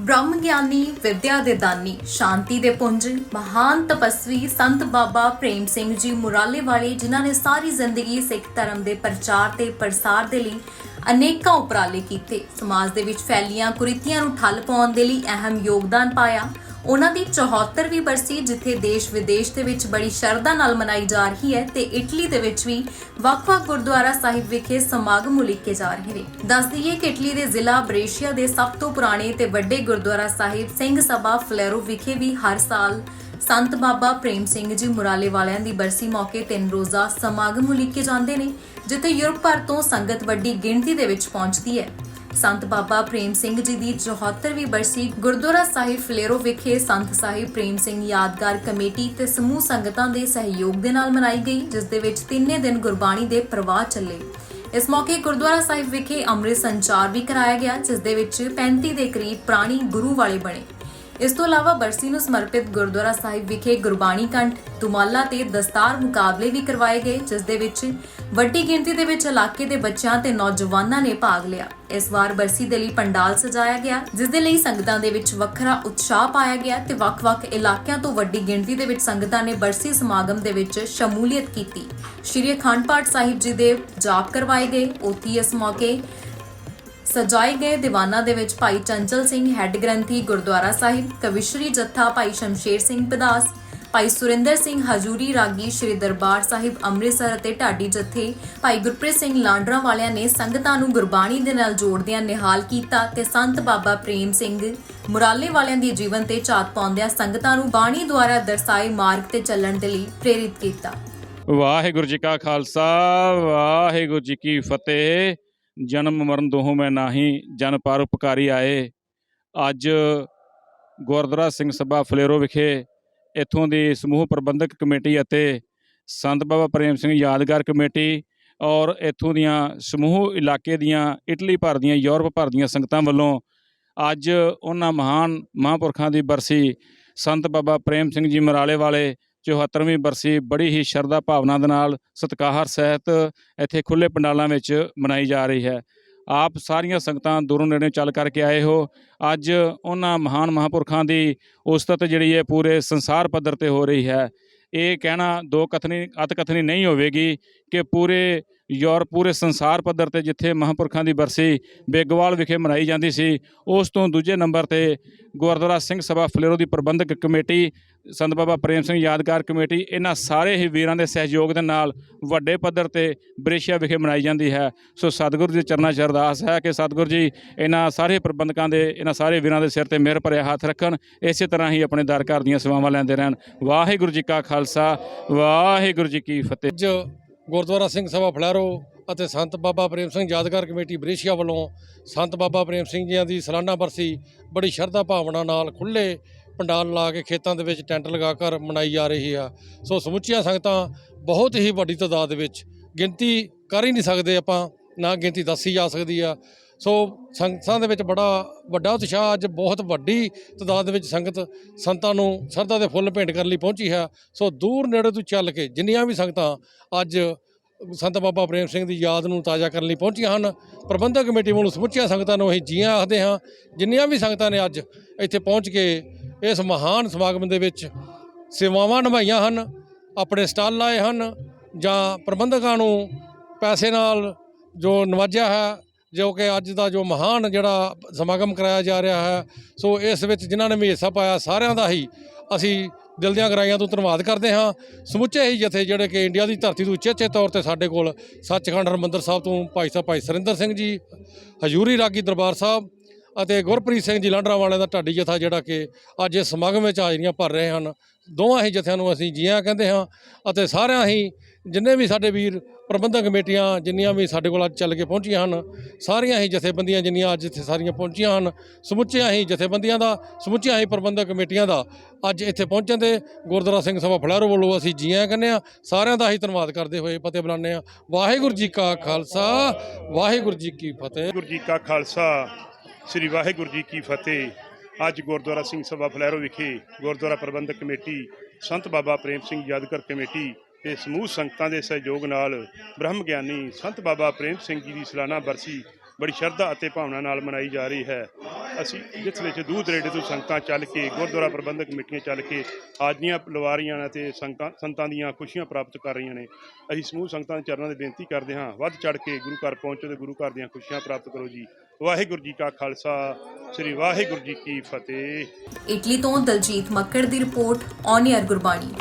ਬ੍ਰਹਮ ਗਿਆਨੀ ਵਿਦਿਆ ਦੇ ਦਾਨੀ, ਸ਼ਾਂਤੀ ਦੇ ਪੁੰਜ ਮਹਾਨ ਤਪਸਵੀ ਸੰਤ ਬਾਬਾ ਪ੍ਰੇਮ ਸਿੰਘ ਜੀ ਮੁਰਾਲੇ ਵਾਲੇ, ਜਿਨ੍ਹਾਂ ਨੇ ਸਾਰੀ ਜ਼ਿੰਦਗੀ ਸਿੱਖ ਧਰਮ ਦੇ ਪ੍ਰਚਾਰ ਤੇ ਪ੍ਰਸਾਰ ਦੇ ਲਈ ਅਨੇਕਾਂ ਉਪਰਾਲੇ ਕੀਤੇ। ਸਮਾਜ ਦੇ ਵਿੱਚ ਫੈਲੀਆਂ ਕੁਰੀਤੀਆਂ ਨੂੰ ਠੱਲ ਪਾਉਣ ਦੇ ਲਈ ਅਹਿਮ ਯੋਗਦਾਨ ਪਾਇਆ। ਉਹਨਾਂ ਦੀ 74ਵੀਂ ਬਰਸੀ ਜਿੱਥੇ ਦੇਸ਼ ਵਿਦੇਸ਼ ਦੇ ਵਿੱਚ ਬੜੀ ਸ਼ਰਧਾ ਨਾਲ ਮਨਾਈ ਜਾ ਰਹੀ ਹੈ ਤੇ ਇਟਲੀ ਦੇ ਵਿੱਚ ਵੀ ਵੱਖ-ਵੱਖ ਗੁਰਦੁਆਰਾ ਸਾਹਿਬ ਵਿਖੇ ਸਮਾਗਮ ਉਲੀਕੇ ਜਾ ਰਹੇ ਨੇ। ਦੱਸ ਦਈਏ ਕਿ ਇਟਲੀ ਦੇ ਜ਼ਿਲ੍ਹਾ ਬ੍ਰੇਸ਼ੀਆ ਦੇ ਸਭ ਤੋਂ ਪੁਰਾਣੇ ਤੇ ਵੱਡੇ ਗੁਰਦੁਆਰਾ ਸਾਹਿਬ ਸਿੰਘ ਸਭਾ ਫਲੈਰੋ ਵਿਖੇ ਵੀ ਹਰ ਸਾਲ ਸੰਤ ਬਾਬਾ ਪ੍ਰੇਮ ਸਿੰਘ ਜੀ ਮੁਰਾਲੇ ਵਾਲਿਆਂ ਦੀ ਬਰਸੀ ਮੌਕੇ ਤਿੰਨ ਰੋਜ਼ਾ ਸਮਾਗਮ ਉਲੀਕੇ ਜਾਂਦੇ ਨੇ, ਜਿੱਥੇ ਯੂਰਪ ਭਰ ਤੋਂ ਸੰਗਤ ਵੱਡੀ ਗਿਣਤੀ ਦੇ ਵਿੱਚ ਪਹੁੰਚਦੀ ਹੈ। ਸੰਤ ਬਾਬਾ ਪ੍ਰੇਮ ਸਿੰਘ ਜੀ ਦੀ 74ਵੀਂ ਬਰਸੀ ਗੁਰਦੁਆਰਾ ਸਾਹਿਬ ਫਲੇਰੋ ਵਿਖੇ ਸੰਤ ਸਾਹਿਬ ਪ੍ਰੇਮ ਸਿੰਘ ਯਾਦਗਾਰ ਕਮੇਟੀ ਤੇ ਸਮੂਹ ਸੰਗਤਾਂ ਦੇ ਸਹਿਯੋਗ ਦੇ ਨਾਲ ਮਨਾਈ ਗਈ, ਜਿਸ ਦੇ ਵਿੱਚ ਤਿੰਨੇ ਦਿਨ ਗੁਰਬਾਣੀ ਦੇ ਪ੍ਰਵਾਹ ਚੱਲੇ। ਇਸ ਮੌਕੇ ਗੁਰਦੁਆਰਾ ਸਾਹਿਬ ਵਿਖੇ ਅੰਮ੍ਰਿਤ ਸੰਚਾਰ ਵੀ ਕਰਾਇਆ ਗਿਆ, ਜਿਸ ਦੇ ਵਿੱਚ 35 ਦੇ ਕਰੀਬ ਪ੍ਰਾਣੀ ਗੁਰੂ ਵਾਲੇ ਬਣੇ। ਇਸ ਤੋਂ ਇਲਾਵਾ ਬਰਸੀ ਨੂੰ ਸਮਰਪਿਤ ਗੁਰਦੁਆਰਾ ਸਾਹਿਬ ਵਿਖੇ ਗੁਰਬਾਣੀ ਕੰਠ ਤੁਮਾਲਾ ਤੇ ਦਸਤਾਰ ਮੁਕਾਬਲੇ ਵੀ ਕਰਵਾਏ ਗਏ, ਜਿਸ ਦੇ ਵਿੱਚ ਵੱਡੀ ਗਿਣਤੀ ਦੇ ਵਿੱਚ ਇਲਾਕੇ ਦੇ ਬੱਚਿਆਂ ਤੇ ਨੌਜਵਾਨਾਂ ਨੇ ਭਾਗ ਲਿਆ। ਇਸ ਵਾਰ ਬਰਸੀ ਦੇ ਲਈ ਪੰਡਾਲ ਸਜਾਇਆ ਗਿਆ, ਜਿਸ ਦੇ ਲਈ ਸੰਗਤਾਂ ਦੇ ਵਿੱਚ ਵੱਖਰਾ ਉਤਸ਼ਾਹ ਪਾਇਆ ਗਿਆ ਤੇ ਵੱਖ-ਵੱਖ ਇਲਾਕਿਆਂ ਤੋਂ ਵੱਡੀ ਗਿਣਤੀ ਦੇ ਵਿੱਚ ਸੰਗਤਾਂ ਨੇ ਬਰਸੀ ਸਮਾਗਮ ਦੇ ਵਿੱਚ ਸ਼ਮੂਲੀਅਤ ਕੀਤੀ। ਸ਼੍ਰੀ ਅਖੰਡ ਪਾਠ ਸਾਹਿਬ ਜੀ ਦੇ ਜਾਪ ਕਰਵਾਏ ਗਏ। ਉਥੀ ਇਸ ਮੌਕੇ ਸਜਾਏ ਗਏ ਦੀਵਾਨਾਂ ਦੇ ਵਿੱਚ ਭਾਈ ਚੰਚਲ ਸਿੰਘ, ਹੈੱਡ ਗ੍ਰੰਥੀ ਗੁਰਦੁਆਰਾ ਸਾਹਿਬ ਕਵਿਸ਼ਰੀ ਜੱਥਾ, ਭਾਈ ਸ਼ਮਸ਼ੇਰ ਸਿੰਘ ਪਦਾਸ, ਭਾਈ ਸੁਰਿੰਦਰ ਸਿੰਘ, ਹਜੂਰੀ ਰਾਗੀ ਸ੍ਰੀ ਦਰਬਾਰ ਸਾਹਿਬ, ਅੰਮ੍ਰਿਤਸਰ ਅਤੇ ਢਾਡੀ ਜੱਥੇ, ਭਾਈ ਗੁਰਪ੍ਰੀਤ ਸਿੰਘ ਲਾਂਡਰਾ ਵਾਲਿਆਂ ਨੇ ਸੰਗਤਾਂ ਨੂੰ ਗੁਰਬਾਣੀ ਦੇ ਨਾਲ ਜੋੜਦਿਆਂ ਨਿਹਾਲ ਕੀਤਾ ਤੇ ਸੰਤ ਬਾਬਾ ਪ੍ਰੇਮ ਸਿੰਘ ਮੁਰਾਲੇ ਵਾਲਿਆਂ ਦੀ ਜੀਵਨ ਤੇ ਝਾਤ ਪਾਉਂਦਿਆਂ ਸੰਗਤਾਂ ਨੂੰ ਬਾਣੀ ਦੁਆਰਾ ਦਰਸਾਏ ਮਾਰਗ ਤੇ ਚੱਲਣ ਦੇ ਲਈ ਪ੍ਰੇਰਿਤ ਕੀਤਾ। ਵਾਹਿਗੁਰੂ ਜੀ ਕਾ ਖਾਲਸਾ, ਵਾਹਿਗੁਰੂ ਜੀ ਕੀ ਫਤਿਹ। ਜਨਮ ਮਰਨ ਦੋਹੋਂ ਮੈਂ ਨਾਹੀ, ਜਨ ਪਰ ਉਪਕਾਰੀ ਆਏ। ਅੱਜ ਗੁਰਦੁਆਰਾ ਸਿੰਘ ਸਭਾ ਫਲੇਰੋ ਵਿਖੇ ਇੱਥੋਂ ਦੀ ਸਮੂਹ ਪ੍ਰਬੰਧਕ ਕਮੇਟੀ ਅਤੇ ਸੰਤ ਬਾਬਾ ਪ੍ਰੇਮ ਸਿੰਘ ਯਾਦਗਾਰ ਕਮੇਟੀ ਔਰ ਇੱਥੋਂ ਦੀਆਂ ਸਮੂਹ ਇਲਾਕੇ ਦੀਆਂ, ਇਟਲੀ ਭਰ ਦੀਆਂ, ਯੂਰਪ ਭਰ ਦੀਆਂ ਸੰਗਤਾਂ ਵੱਲੋਂ ਅੱਜ ਉਹਨਾਂ ਮਹਾਨ ਮਹਾਂਪੁਰਖਾਂ ਦੀ ਬਰਸੀ ਸੰਤ ਬਾਬਾ ਪ੍ਰੇਮ ਸਿੰਘ ਜੀ ਮਰਾਲੇ ਵਾਲੇ 74ਵੀਂ ਬਰਸੀ ਬੜੀ ਹੀ ਸ਼ਰਧਾ ਭਾਵਨਾ ਦੇ ਨਾਲ ਸਤਿਕਾਰ ਸਹਿਤ ਇੱਥੇ ਖੁੱਲੇ ਪੰਡਾਲਾਂ ਵਿੱਚ ਮਨਾਈ ਜਾ ਰਹੀ ਹੈ। ਆਪ ਸਾਰੀਆਂ ਸੰਗਤਾਂ ਦੂਰੋਂ ਨੇੜੇ ਚੱਲ ਕਰਕੇ ਆਏ ਹੋ। ਅੱਜ ਉਹਨਾਂ ਮਹਾਨ ਮਹਾਂਪੁਰਖਾਂ ਦੀ ਉਸਤਤ ਜਿਹੜੀ ਹੈ ਪੂਰੇ ਸੰਸਾਰ ਪੱਧਰ ਤੇ ਹੋ ਰਹੀ ਹੈ। ਇਹ ਕਹਿਣਾ ਦੋ ਕਥਨੀ, ਅਤ ਕਥਨੀ ਨਹੀਂ ਹੋਵੇਗੀ ਕਿ ਪੂਰੇ ਯੂਰਪ, ਪੂਰੇ ਸੰਸਾਰ ਪੱਧਰ ਤੇ ਜਿੱਥੇ ਮਹਾਂਪੁਰਖਾਂ ਦੀ ਬਰਸੀ ਬੇਗਵਾਲ ਵਿਖੇ ਮਨਾਈ ਜਾਂਦੀ ਸੀ, ਉਸ ਤੋਂ ਦੂਜੇ ਨੰਬਰ ਤੇ ਗੁਰਦੁਆਰਾ ਸਿੰਘ ਸਭਾ ਫਲੇਰੋ ਦੀ ਪ੍ਰਬੰਧਕ ਕਮੇਟੀ ਸੰਤ ਬਾਬਾ ਪ੍ਰੇਮ ਸਿੰਘ ਯਾਦਗਾਰ ਕਮੇਟੀ ਇਹਨਾਂ ਸਾਰੇ ਹੀ ਵੀਰਾਂ ਦੇ ਸਹਿਯੋਗ ਦੇ ਨਾਲ ਵੱਡੇ ਪੱਧਰ ਤੇ ਬ੍ਰੇਸ਼ੀਆ ਵਿਖੇ ਮਨਾਈ ਜਾਂਦੀ ਹੈ। ਸੋ ਸਤਿਗੁਰੂ ਜੀ ਚਰਨਾਂ 'ਚ ਅਰਦਾਸ ਹੈ ਕਿ ਸਤਿਗੁਰੂ ਜੀ ਇਹਨਾਂ ਸਾਰੇ ਪ੍ਰਬੰਧਕਾਂ ਦੇ, ਇਹਨਾਂ ਸਾਰੇ ਵੀਰਾਂ ਦੇ ਸਿਰ ਤੇ ਮਿਹਰ ਭਰਿਆ ਹੱਥ ਰੱਖਣ, ਇਸੇ ਤਰ੍ਹਾਂ ਹੀ ਆਪਣੇ ਦਰ ਘਰ ਦੀਆਂ ਸੇਵਾਵਾਂ ਲੈਂਦੇ ਰਹਿਣ। ਵਾਹਿਗੁਰੂ ਜੀ ਕਾ ਖਾਲਸਾ, ਵਾਹਿਗੁਰੂ ਜੀ ਕੀ ਫਤਿਹ। ਅੱਜ ਗੁਰਦੁਆਰਾ ਸਿੰਘ ਸਭਾ ਫਲਾਰੋ ਅਤੇ ਸੰਤ ਬਾਬਾ ਪ੍ਰੇਮ ਸਿੰਘ ਯਾਦਗਾਰ ਕਮੇਟੀ ਬ੍ਰੇਸ਼ੀਆ ਵੱਲੋਂ ਸੰਤ ਬਾਬਾ ਪ੍ਰੇਮ ਸਿੰਘ ਜੀਆਂ ਦੀ ਸਾਲਾਨਾ ਬਰਸੀ ਬੜੀ ਸ਼ਰਧਾ ਭਾਵਨਾ ਨਾਲ ਖੁੱਲੇ ਪੰਡਾਲ ਲਾ ਕੇ ਖੇਤਾਂ ਦੇ ਵਿੱਚ ਟੈਂਟ ਲਗਾ ਕਰ ਮਨਾਈ ਜਾ ਰਹੀ ਆ। ਸੋ ਸਮੁੱਚੀਆਂ ਸੰਗਤਾਂ ਬਹੁਤ ਹੀ ਵੱਡੀ ਤਾਦਾਦ ਵਿੱਚ ਗਿਣਤੀ ਕਰ ਹੀ ਨਹੀਂ ਸਕਦੇ ਆਪਾਂ, ਨਾ ਗਿਣਤੀ ਦੱਸੀ ਜਾ ਸਕਦੀ ਆ। ਸੋ ਸੰਗਤਾਂ ਦੇ ਵਿੱਚ ਬੜਾ ਵੱਡਾ ਉਤਸ਼ਾਹ, ਅੱਜ ਬਹੁਤ ਵੱਡੀ ਤਾਦਾਦ ਵਿੱਚ ਸੰਗਤ ਸੰਤਾਂ ਨੂੰ ਸ਼ਰਧਾ ਦੇ ਫੁੱਲ ਭੇਂਟ ਕਰਨ ਲਈ ਪਹੁੰਚੀ ਹੈ। ਸੋ ਦੂਰ ਨੇੜੇ ਤੋਂ ਚੱਲ ਕੇ ਜਿੰਨੀਆਂ ਵੀ ਸੰਗਤਾਂ ਅੱਜ ਸੰਤ ਬਾਬਾ ਪ੍ਰੇਮ ਸਿੰਘ ਦੀ ਯਾਦ ਨੂੰ ਤਾਜ਼ਾ ਕਰਨ ਲਈ ਪਹੁੰਚੀਆਂ ਹਨ, ਪ੍ਰਬੰਧਕ ਕਮੇਟੀ ਵੱਲੋਂ ਸਮੁੱਚੀਆਂ ਸੰਗਤਾਂ ਨੂੰ ਅਸੀਂ ਜੀਆਂ ਆਖਦੇ ਹਾਂ, ਜਿੰਨੀਆਂ ਵੀ ਸੰਗਤਾਂ ਨੇ ਅੱਜ ਇੱਥੇ ਪਹੁੰਚ ਕੇ ਇਸ ਮਹਾਨ ਸਮਾਗਮ ਦੇ ਵਿੱਚ ਸੇਵਾਵਾਂ ਨਿਭਾਈਆਂ ਹਨ, ਆਪਣੇ ਸਟਾਲ ਲਾਏ ਹਨ, ਜਾਂ ਪ੍ਰਬੰਧਕਾਂ ਨੂੰ ਪੈਸੇ ਨਾਲ ਜੋ ਨਵਾਜਿਆ ਹੈ, ਜੋ ਕਿ ਅੱਜ ਦਾ ਜੋ ਮਹਾਨ ਜਿਹੜਾ ਸਮਾਗਮ ਕਰਾਇਆ ਜਾ ਰਿਹਾ ਹੈ, ਸੋ ਇਸ ਵਿੱਚ ਜਿਨ੍ਹਾਂ ਨੇ ਵੀ ਹਿੱਸਾ ਪਾਇਆ ਸਾਰਿਆਂ ਦਾ ਹੀ ਅਸੀਂ ਦਿਲ ਦੀਆਂ ਗਰਾਈਆਂ ਤੋਂ ਧੰਨਵਾਦ ਕਰਦੇ ਹਾਂ। ਸਮੁੱਚੇ ਹੀ ਜਥੇ ਜਿਹੜੇ ਕਿ ਇੰਡੀਆ ਦੀ ਧਰਤੀ ਤੋਂ ਉਚੇਚੇ ਤੌਰ ਤੇ ਸਾਡੇ ਕੋਲ ਸੱਚਖੰਡ ਹਰਮੰਦਰ ਸਾਹਿਬ ਤੋਂ ਭਾਈ ਸਾਹਿਬ ਭਾਈ ਸਰਿੰਦਰ ਸਿੰਘ ਜੀ, ਹਜੂਰੀ ਰਾਗੀ ਦਰਬਾਰ ਸਾਹਿਬ ਅਤੇ ਗੁਰਪ੍ਰੀਤ ਸਿੰਘ ਜੀ ਲਾਂਡਰਾ ਵਾਲਿਆਂ ਦਾ ਢਾਡੀ ਜਥਾ ਜਿਹੜਾ ਕਿ ਅੱਜ ਇਸ ਸਮਾਗਮ ਵਿੱਚ ਹਾਜ਼ਰੀਆਂ ਭਰ ਰਹੇ ਹਨ। ਦੋਵਾਂ ਹੀ ਜਥਿਆਂ ਨੂੰ ਅਸੀਂ ਜੀਆਂ ਕਹਿੰਦੇ ਹਾਂ ਅਤੇ ਸਾਰਿਆਂ ਹੀ ਜਿੰਨੇ ਵੀ ਸਾਡੇ ਵੀਰ ਪ੍ਰਬੰਧਕ ਕਮੇਟੀਆਂ ਜਿੰਨੀਆਂ ਵੀ ਸਾਡੇ ਕੋਲ ਅੱਜ ਚੱਲ ਕੇ ਪਹੁੰਚੀਆਂ ਹਨ, ਸਾਰੀਆਂ ਹੀ ਜਥੇਬੰਦੀਆਂ ਜਿੰਨੀਆਂ ਅੱਜ ਇੱਥੇ ਸਾਰੀਆਂ ਪਹੁੰਚੀਆਂ ਹਨ, ਸਮੁੱਚੀਆਂ ਹੀ ਜਥੇਬੰਦੀਆਂ ਦਾ, ਸਮੁੱਚੀਆਂ ਹੀ ਪ੍ਰਬੰਧਕ ਕਮੇਟੀਆਂ ਦਾ ਅੱਜ ਇੱਥੇ ਪਹੁੰਚਣ ਤੇ ਗੁਰਦੁਆਰਾ ਸਿੰਘ ਸਭਾ ਫਲਾਰੋ ਵੱਲੋਂ ਅਸੀਂ ਜੀਆਂ ਕਹਿੰਦੇ ਹਾਂ। ਸਾਰਿਆਂ ਦਾ ਹੀ ਧੰਨਵਾਦ ਕਰਦੇ ਹੋਏ ਫਤਿਹ ਬੁਲਾਉਂਦੇ ਹਾਂ। ਵਾਹਿਗੁਰੂ ਜੀ ਕਾ ਖਾਲਸਾ, ਵਾਹਿਗੁਰੂ ਜੀ ਕੀ ਫਤਿਹ। ਵਾਹਿਗੁਰੂ ਜੀ ਕਾ ਖਾਲਸਾ ਸ੍ਰੀ ਵਾਹਿਗੁਰੂ ਜੀ ਕੀ ਫਤਿਹ। ਅੱਜ ਗੁਰਦੁਆਰਾ ਸਿੰਘ ਸਭਾ ਫਲੈਰੋ ਵਿਖੇ ਗੁਰਦੁਆਰਾ ਪ੍ਰਬੰਧਕ ਕਮੇਟੀ, ਸੰਤ ਬਾਬਾ ਪ੍ਰੇਮ ਸਿੰਘ ਯਾਦਗਰ ਕਮੇਟੀ ਤੇ ਸਮੂਹ ਸੰਗਤਾਂ ਦੇ ਸਹਿਯੋਗ ਨਾਲ ਬ੍ਰਹਮ ਗਿਆਨੀ ਸੰਤ ਬਾਬਾ ਪ੍ਰੇਮ ਸਿੰਘ ਜੀ ਦੀ ਸਾਲਾਨਾ ਬਰਸੀ ਬੜੀ ਸ਼ਰਧਾ ਅਤੇ ਭਾਵਨਾ ਨਾਲ ਮਨਾਈ ਜਾ ਰਹੀ ਹੈ। ਅਸੀਂ ਜਿਸ ਵਿੱਚ ਦੂਰ ਦਰੇਡੇ ਤੋਂ ਸੰਗਤਾਂ ਚੱਲ ਕੇ, ਗੁਰਦੁਆਰਾ ਪ੍ਰਬੰਧਕ ਕਮੇਟੀਆਂ ਚੱਲ ਕੇ, ਹਾਜ਼ਰੀਆਂ ਲਵਾ ਰਹੀਆਂ ਨੇ ਤੇ ਸੰਗਤਾਂ, ਸੰਤਾਂ ਦੀਆਂ ਖੁਸ਼ੀਆਂ ਪ੍ਰਾਪਤ ਕਰ ਰਹੀਆਂ ਨੇ। ਅਸੀਂ ਸਮੂਹ ਸੰਗਤਾਂ ਦੇ ਚਰਨਾਂ ਦੇ ਬੇਨਤੀ ਕਰਦੇ ਹਾਂ। ਵੱਧ ਚੜ ਕੇ ਗੁਰੂ ਘਰ ਪਹੁੰਚੋ ਤੇ ਗੁਰੂ ਘਰ ਦੀਆਂ ਖੁਸ਼ੀਆਂ ਪ੍ਰਾਪਤ ਕਰੋ ਜੀ। ਵਾਹਿਗੁਰੂ ਜੀ ਕਾ ਖਾਲਸਾ, ਸ੍ਰੀ ਵਾਹਿਗੁਰੂ ਜੀ ਕੀ ਫਤਿਹ। ਇਟਲੀ ਤੋਂ ਦਲਜੀਤ ਮੱਕੜ ਦੀ ਰਿਪੋਰਟ ਔਨ 에ਅਰ ਗੁਰਬਾਣੀ।